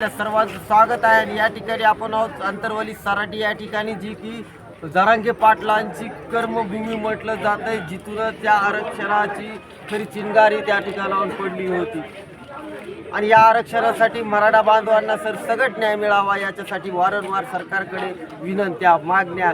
सर्वांचं स्वागत आहे आणि या ठिकाणी आपण आहोत अंतरवली सराटी या ठिकाणी जी की जरांगे पाटलांची कर्मभूमी म्हटलं जातं आहे जिथून त्या आरक्षणाची खरी चिंगारी त्या ठिकाणाहून पडली होती. आणि या आरक्षणासाठी मराठा बांधवांना सर सगट न्याय मिळावा याच्यासाठी वारंवार सरकारकडे विनंत्या मागण्या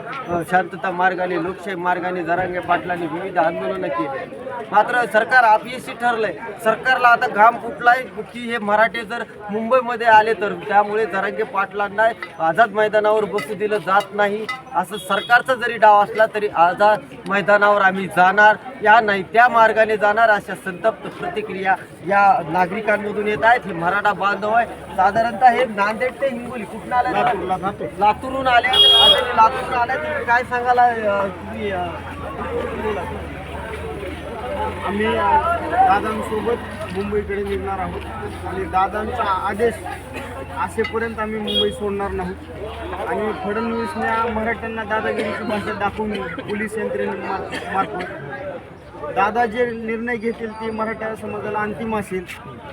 शांतता मार्गाने लोकशाही मार्गाने जरांगे पाटलांनी विविध आंदोलनं केली. मात्र सरकार अपयशी ठरलंय. सरकारला आता घाम फुटलाय की हे मराठे जर मुंबईमध्ये आले तर त्यामुळे जरांगे पाटलांना आझाद मैदानावर बसू दिलं जात नाही. असं सरकारचा जरी डाव असला तरी आझाद मैदानावर आम्ही जाणार. या नाही त्या मार्गाने जाणार अशा संतप्त प्रतिक्रिया या नागरिकांमधून येत आहेत. हे मराठा बांधव आहे. साधारणतः हे नांदेड ते हिंगोली कुठून आले? लातूरहून आले आता लातूरून आले तुम्ही काय सांगाल? अं, तुम्ही? आम्ही दादांसोबत मुंबईकडे निघणार आहोत. आणि दादांचा आदेश असेपर्यंत आम्ही मुंबई सोडणार नाही. आणि फडणवीसने मराठ्यांना दादागिरीची भाषा दाखवून पोलीस यंत्रणेमार्फत. दादा जे निर्णय घेतील ते मराठा समाजाला अंतिम असेल.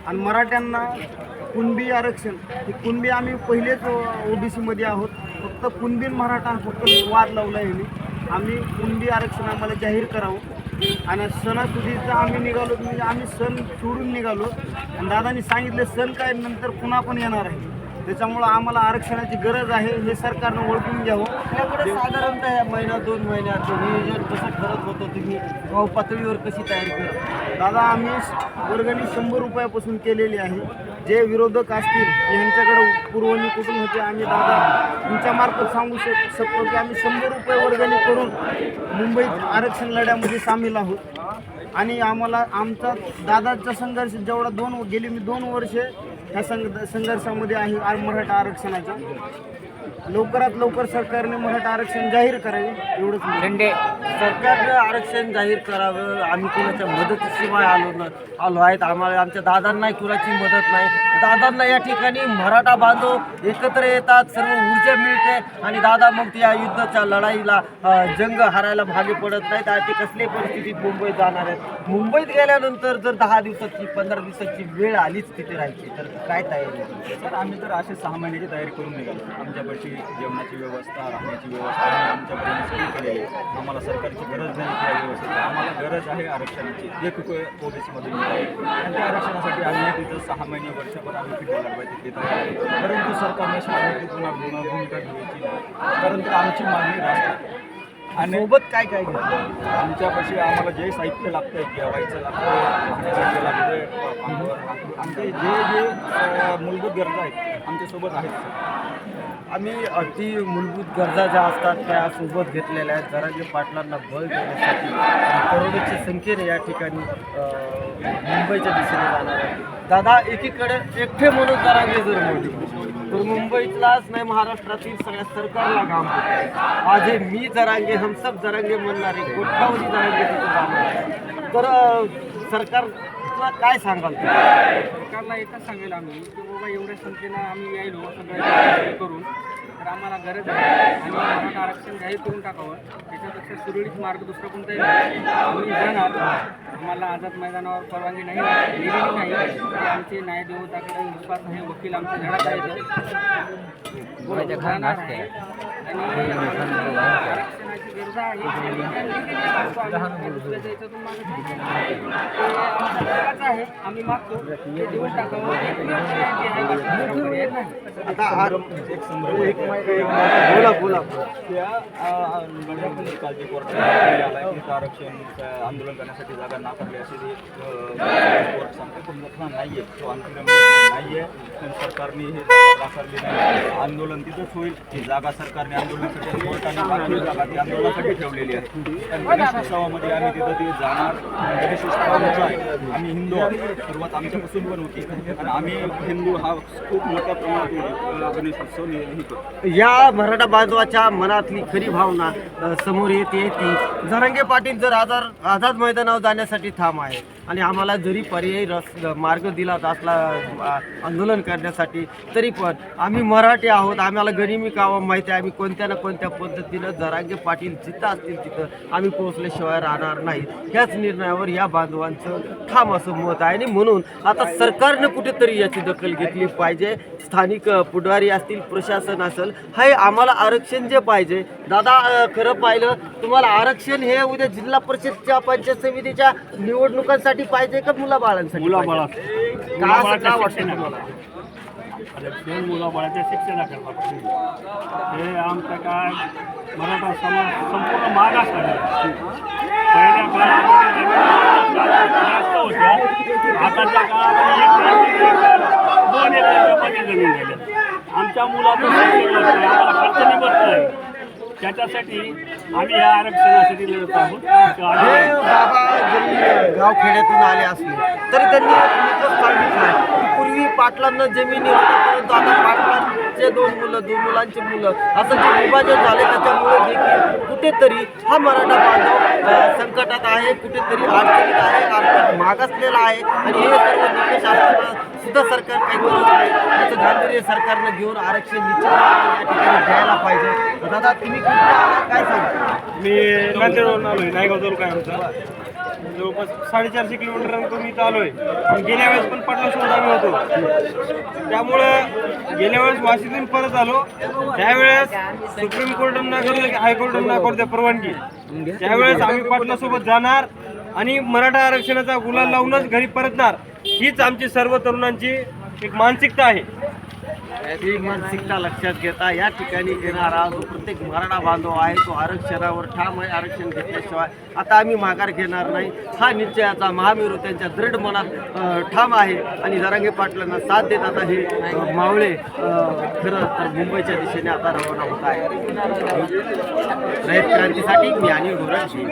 आणि मराठ्यांना कुणबी आरक्षण हे कुणबी आम्ही पहिलेच ओबीसीमध्ये आहोत. फक्त कुणबीन मराठा फक्त वाद लावला आहे. आम्ही कुणबी आरक्षण आम्हाला जाहीर करावं. आणि सणासुदीचा आम्ही निघालो म्हणजे आम्ही सण सोडून निघालो. आणि दादानी सांगितलं सण काय नंतर पुन्हा पण येणार आहे. त्याच्यामुळं आम्हाला आरक्षणाची गरज आहे हे सरकारनं ओळखून घ्यावं. आपल्याकडे साधारणतः या महिना दोन महिन्याचं नियोजन कसं ठरत होतं तुम्ही गाव पातळीवर कशी तयारी करत दादा आम्ही वर्गणी शंभर रुपयापासून केलेली आहे. जे विरोधक असतील यांच्याकडे पुरवणी कुठून होते आम्ही दादा तुमच्यामार्फत सांगू शक शकतो की आम्ही शंभर रुपये वर्गणी करून मुंबईत आरक्षण लढ्यामध्ये सामील आहोत. आणि आम्हाला आमचा दादाचा संघर्ष जेवढा दोन गेली मी दोन वर्षे ह्या संघ संघर्षामध्ये आहे आर मराठा आरक्षणाच्या लवकरात लवकर सरकारने मराठा आरक्षण जाहीर करावे एवढंच मी- सरकारनं आरक्षण जाहीर करावं आम्ही कुणाच्या मदतीशिवाय आलो न आलो आहेत. आम्हाला आमच्या दादांनाही कुणाची मदत नाही. दादांना या ठिकाणी मराठा बांधव एकत्र येतात सर्व ऊर्जा मिळते आणि दादा मग या युद्धाच्या लढाईला जंग हारायला भागे पडत नाहीत. आणि ते कसल्याही परिस्थितीत मुंबईत जाणार आहेत? मुंबईत गेल्यानंतर जर दहा दिवसाची पंधरा दिवसाची वेळ आलीच तिथे राहायची तर काय तयारी आहे? तर आम्ही तर असे सहा महिन्याची तयारी करून निघालो. आमच्यापाशी जेवणाची व्यवस्था राहण्याची व्यवस्था आमच्या आमच्यापर्यंत केलेली आहे. आम्हाला सरकारची गरज नाही त्या व्यवस्थेची. आम्हाला गरज आहे आरक्षणाची. जे खूप ओबीसीमधून मिळाली. आणि त्या आरक्षणासाठी आम्ही तिथं सहा महिने वर्षभर आम्ही फिरवायला पाहिजे तिथं परंतु सरकारने शाळेत पुन्हा भूम- भूमिका घ्यायची नाही. परंतु आमची मागणी राष्ट्र आणि सोबत काय काय आमच्यापाशी आम्हाला जे साहित्य लागतंय जेवायचं लागतं लागतं आमचे जे जे मूलभूत गरजा आहेत आमच्यासोबत आहेत आम्ही अति मूलभूत गरजा ज्या असतात त्या सोबत घेतलेल्या आहेत. जरांगे पाटलांना बळ देण्यासाठी करोडोच्या संख्येने या ठिकाणी मुंबईच्या दिशेने जाणार आहे दादा एकीकडे एकटे म्हणून जरांगे जर मोठी तर मुंबईतलाच नाही महाराष्ट्रातील सगळ्या सरकारला काम आज हे मी जरांगे हमसब जरांगे म्हणणारे कोट्यावधी जरांगे तिथं जाणार तर सरकार तुला काय सांगाल? सरकारला एकच सांगेल आम्ही की बाबा एवढ्या संख्येनं आम्ही यायलो सगळ्या करून. तर आम्हाला गरज आहे. आणि आरक्षण जाहीर करून टाकावं. त्याच्यापेक्षा सुरळीत मार्ग दुसरा कोणताही. आम्ही जाणार आम्हाला आझाद मैदानावर परवानगी नाही दिलेली नाही. आमचे न्यायदेवताकडे विश्वास आहे वकील आमचे लढत आहेत. जाणार आहे? आणि आरक्षणाची गरज आहे. आम्ही दुसऱ्याच्या याच्यातून मागत नाही. ते आमचा हक्काचं आहे. आम्ही मागतो. ते देऊन टाकावं. नाही. आता एक बोला बोला. त्या काळजी काल जे कोर्टात आला आरक्षण आंदोलन करण्यासाठी जागा नाकारली असे ते कोर्ट सांगते पण घटना नाही आहे तो अंतिम नाही आहे पण सरकारने हे नाकारली नाही. आंदोलन तिथंच होईल. ही जागा सरकारने आंदोलनासाठी कोर्टाने राखीव जागा ती आंदोलनासाठी ठेवलेली आहे. पण गणेश उत्सवामध्ये आम्ही तिथं ते जाणार. गणेश उत्सवाचा आहे. आम्ही हिंदू सुरुवात आमच्यापासून पण होती. आणि आम्ही हिंदू हा खूप मोठ्या प्रमाणात गणेश उत्सव हे करतो. या मराठा बांधवाच्या मनातली खरी भावना समोर समोर येते ती. जरांगे पाटील जर आजार आझाद मैदानावर जाण्यासाठी थांब आहे आणि आम्हाला जरी पर्यायी रस मार्ग दिला असला आंदोलन करण्यासाठी तरी पण आम्ही मराठी आहोत आम्हाला गरिबी कावा माहिती आहे आम्ही कोणत्या ना कोणत्या पद्धतीनं जरांगे पाटील जिथं असतील तिथं आम्ही पोहोचल्याशिवाय राहणार नाही. ह्याच निर्णयावर या बांधवांचं ठाम असं मत आहे. आणि म्हणून आता सरकारनं कुठेतरी याची दखल घेतली पाहिजे. स्थानिक पुढारी असतील प्रशासन असेल हे आम्हाला आरक्षण जे पाहिजे. दादा खरं पाहिलं तुम्हाला आरक्षण हे उद्या जिल्हा परिषदच्या पंचायत समितीच्या निवडणुकांसाठी पाहिजे का मुलाबाळांसाठी मुलाबाळा? का असं का वाटतं तुम्हाला? आरक्षण मुलाबाळाच्या शिक्षणाकरता हे आमचं काय मराठा समाज संपूर्ण मागास पहिल्या काळामध्ये होत्या आताच्या काळामध्ये दोन एकरच्या मध्ये जमीन झाल्या आमच्या मुलाचं शिक्षण आम्हाला खर्च निघत नाही. त्याच्यासाठी आम्ही या आरक्षणासाठी लढत आहोत हे बाबा जरी गावखेड्यातून आले असले तरी त्यांनी एक सांगितला की पूर्वी पाटलांना जमिनी होत्या परंतु आता पाटलांचे दोन मुलं दोन मुलांचे मुलं असं जे विभाजन झाले त्याच्यामुळे देखील कुठेतरी हा मराठा बांधव संकटात आहे कुठेतरी अडचणीत आहे आर्थिक मागासलेला आहे. आणि हे सर्व निकष असताना सुद्धा सरकार काही करत नाही त्याचं गांभीर्य सरकारनं घेऊन आरक्षण निश्चित या ठिकाणी द्यायला पाहिजे. दादा तुम्ही काय सांगता मी नांदेडवरून आलोय नायगाव तालुका आहे आमचा? जवळपास साडेचारशे किलोमीटर मी इथं आहे पण गेल्या वेळेस पण पाटलासोबत आम्ही होतो. त्यामुळं गेल्या वेळेस वाशीतून परत आलो. त्यावेळेस सुप्रीम कोर्टानं नाकारलं की हायकोर्टानं नाकारते परवानगी. त्यावेळेस आम्ही पाटलासोबत जाणार आणि मराठा आरक्षणाचा गुलाल लावूनच घरी परतणार. हीच आमची सर्व तरुणांची एक मानसिकता आहे. ही मानसिकता लक्षात घेता या ठिकाणी येणारा जो प्रत्येक मराठा बांधव आहे तो आरक्षणावर ठाम आहे आरक्षण घेतल्याशिवाय आता आम्ही माघार घेणार नाही. हा निश्चयाचा महामेरू त्यांच्या दृढ मनात ठाम आहे आणि जरांगे पाटलांना साथ देत आता हे मावळे खरं तर मुंबईच्या दिशेने आता रवाना होत आहे. रयत क्रांतीसाठी मी अनिल घोरंशी